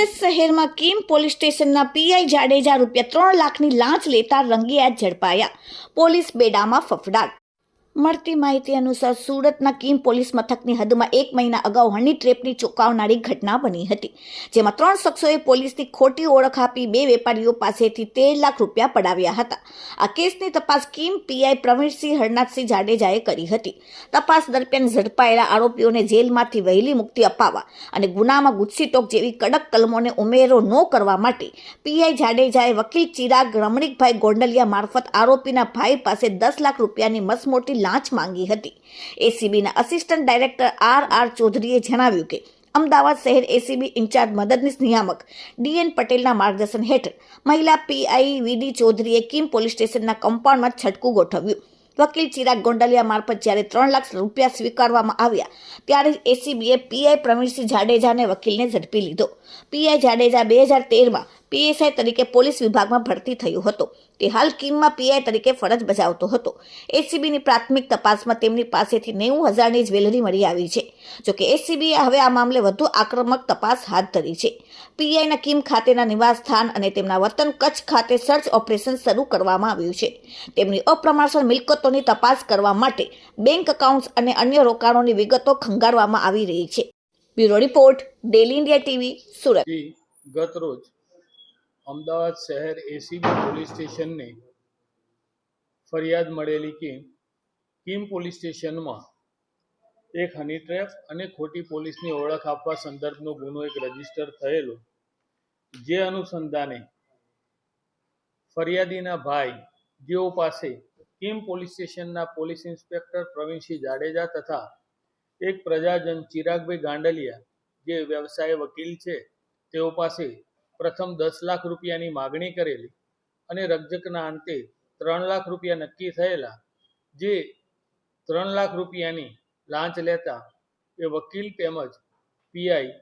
સુરત શહેરમાં કિમ પોલીસ સ્ટેશનના પીઆઈ જાડેજા રૂપિયા ત્રણ લાખની લાંચ લેતા રંગિયાત ઝડપાયા. પોલીસ બેડામાં ફફડાટ. મળતી માહિતી અનુસાર સુરતના કિમ પોલીસ મથકની હદમાં એક મહિના અગાઉ હની ટ્રેપની ચોંકાવનારી ઘટના બની હતી, જેમાં ત્રણ શખ્સોએ પોલીસની ખોટી ઓળખ આપી બે વેપારીઓ પાસેથી તેર લાખ રૂપિયા પડાવ્યા હતા. આ કેસની તપાસ કિમ પીઆઈ પ્રવીણસિંહ હરનાથસિંહ જાડેજાએ કરી હતી. તપાસ દરમિયાન ઝડપાયેલા આરોપીઓને જેલમાંથી વહેલી મુક્તિ અપાવવા અને ગુનામાં ગુસ્સીટોક જેવી કડક કલમોને ઉમેરો ન કરવા માટે પીઆઈ જાડેજાએ વકીલ ચિરાગ રમણીકભાઈ ગોંડલિયા મારફત આરોપીના ભાઈ પાસે દસ લાખ રૂપિયાની મસમોટી લાંચ માંગી હતી. એસીબીના અસિસ્ટન્ટ ડાયરેક્ટર આર આર ચૌધરીએ જણાવ્યું કે, અમદાવાદ શહેર એસીબી ઇન્ચાર્જ મદદનીશ નિયામક ડીએન પટેલના માર્ગદર્શન હેઠળ મહિલા પીઆઈ વીડી ચૌધરીએ કિમ પોલીસ સ્ટેશનના કમ્પાઉન્ડમાં છટકું ગોઠવ્યું. વકીલ ચિરાગ ગોંડલિયા મારફત જ્યારે ત્રણ લાખ રૂપિયા સ્વીકારવામાં આવ્યા, ત્યારે એસીબીએ પીઆઈ પ્રવીણસિંહ જાડેજાને વકીલને ઝડપી લીધો. પીઆઈ જાડેજા બે હજાર તેરમાં પીએસઆઈ તરીકે પોલીસ વિભાગમાં ભરતી થયો હતો. તે હાલ કિમમાં પીઆઈ તરીકે ફરજ બજાવતો હતો. એસીબીની પ્રાથમિક તપાસમાં તેમની પાસેથી નેવું હજારની જ્વેલરી મળી આવી છે. જોકે એસીબીએ હવે આ મામલે વધુ આક્રમક તપાસ હાથ ધરી છે. પીઆઈના કિમ ખાતેના નિવાસ અને તેમના વતન કચ્છ ખાતે સર્ચ ઓપરેશન શરૂ કરવામાં આવ્યું છે. તેમની અપ્રમાણસર મિલકતોની તપાસ કરવા માટે બેંક એકાઉન્ટ્સ અને અન્ય રોકાણોની વિગતો ખંગારવામાં આવી રહી છે. Bureau report, daily India TV, Surat. ગત રોજ અમદાવાદ શહેર એસીબી પોલીસ સ્ટેશનને ફરિયાદ મળેલી કે કિમ પોલીસ સ્ટેશનમાં એક હની ટ્રેપ અને ખોટી પોલીસની ઓળખ આપવા સંદર્ભનો ગુનો એક રજિસ્ટર થયેલો, જે અનુસંધાને ફરિયાદીના ભાઈ જેઓ પાસે કિમ પોલીસ સ્ટેશનના પોલીસ ઇન્સ્પેક્ટર પ્રવીણસિંહ જાડેજા તથા એક પ્રજાજન ચિરાગભાઈ ગાંડલિયા, જે વ્યવસાય વકીલ છે, તેઓ પાસે પ્રથમ દસ લાખ રૂપિયાની માગણી કરેલી અને રકઝકના અંતે ત્રણ લાખ રૂપિયા નક્કી થયેલા. જે ત્રણ લાખ રૂપિયાની લાંચ લેતા એ વકીલ તેમજ પીઆઈ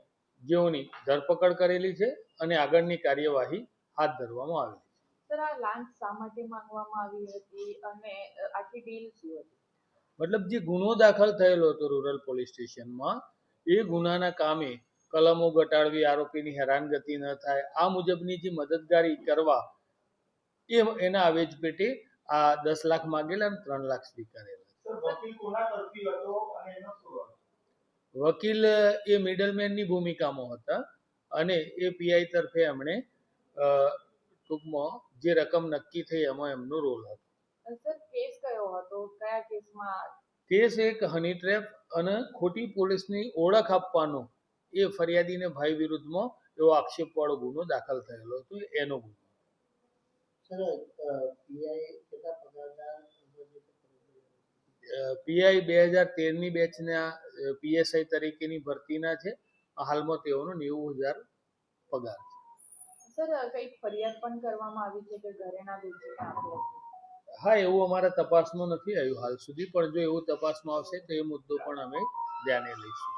જેઓની ધરપકડ કરેલી છે અને આગળની કાર્યવાહી હાથ ધરવામાં આવી સર આ લાંચ શા માટે માંગવામાં આવી હતી અને આખી ડીલ શું હતી? મતલબ જે ગુનો દાખલ થયેલો હતો રૂરલ પોલીસ સ્ટેશનમાં એ ગુનાના કામે કલમો ઘટાડવી આરોપીની હેરાનગતિ ન થાય આ મુજબની જે મદદગારી કરવા એ એના આવેજ પેટે આ દસ લાખ માંગેલા અને ત્રણ લાખ સ્વીકારેલા વકીલ એ મિડલમેનની ભૂમિકામાં હતા અને એ પીઆઈ તરફે એમણે ટૂંકમાં જે રકમ નક્કી થઈ એમાં એમનો રોલ હતો. કેસ કયો હતો? કયા કેસમાં? કેસ એક હની ટ્રેપ અને ખોટી પોલીસની ઓળખ આપવાનો એ ફરિયાદીને ભાઈ વિરુદ્ધમાં એવો આક્ષેપવાળો ગુનો દાખલ થયેલો હતો એનો ગુનો. પીઆઈ બે હજાર તેરની બેચના પીએસઆઈ તરીકેની ભરતીના છે હાલમાં તેઓનો નેવું હજાર પગાર છે. સર કઈ કંઈક ફરિયાદ પણ કરવામાં આવી છે કે ઘરેણા વેચીને હા એવું અમારા તપાસમાં નથી આવ્યું હાલ સુધી પણ જો એવું તપાસમાં આવશે તો એ મુદ્દો પણ અમે ધ્યાને લઈશું.